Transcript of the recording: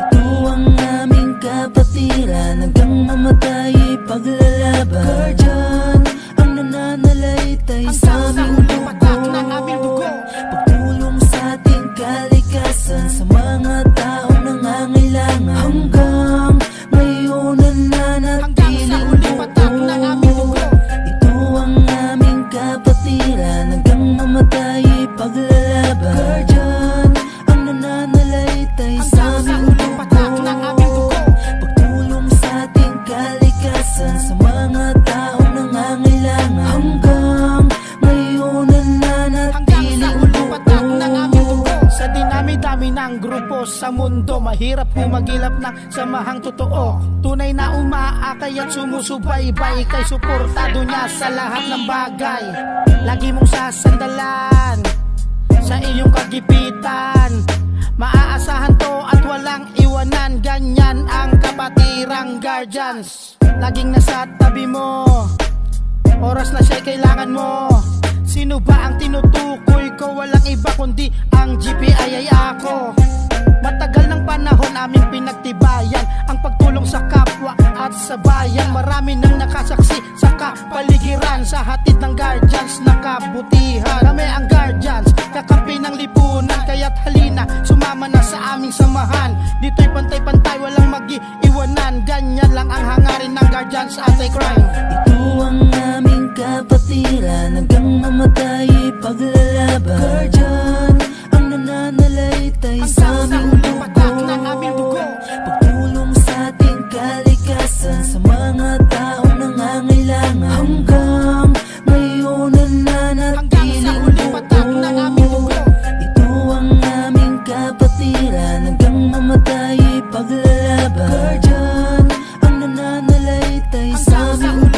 Ito ang aming kapatiran Hanggang mamatay paglalaban. Guardian, ang nananalaytay sa aming dugo. Pagtulong sa ating kalikasan Sa mga taong nangangailangan. Hanggang ngayon nananatiling buo Ito ang aming kapatiran Hanggang mamatay paglalaban. Guardian, grupo sa mundo. Mahirap humagilap ng samahang totoo. Tunay na umaakay at sumusubaybay Kay suportado niya sa lahat ng bagay. Lagi mong sasandalan Sa iyong kagipitan. Maaasahan to at walang iwanan. Ganyan ang kapatirang guardians. Laging nasa tabi mo. Oras na siya'y kailangan mo. Sino ba ang tinutukoy ko? Walang iba kundi ang GPI ay ako Matagal ng panahon aming pinagtibayan Ang pagtulong sa kapwa at sa bayan. Marami nang nakasaksi sa kapaligiran Sa hatid ng guardians na kabutihan. Kami ang guardians, kakampi ng lipunan Kaya't halina, sumama na sa aming samahan. Dito'y pantay-pantay, walang mag-iwanan Ganyan lang ang hangarin ng guardians anti-crime. Ito ang aming kapatiran Hanggang mamatay paglalaban. Guardian, tay sao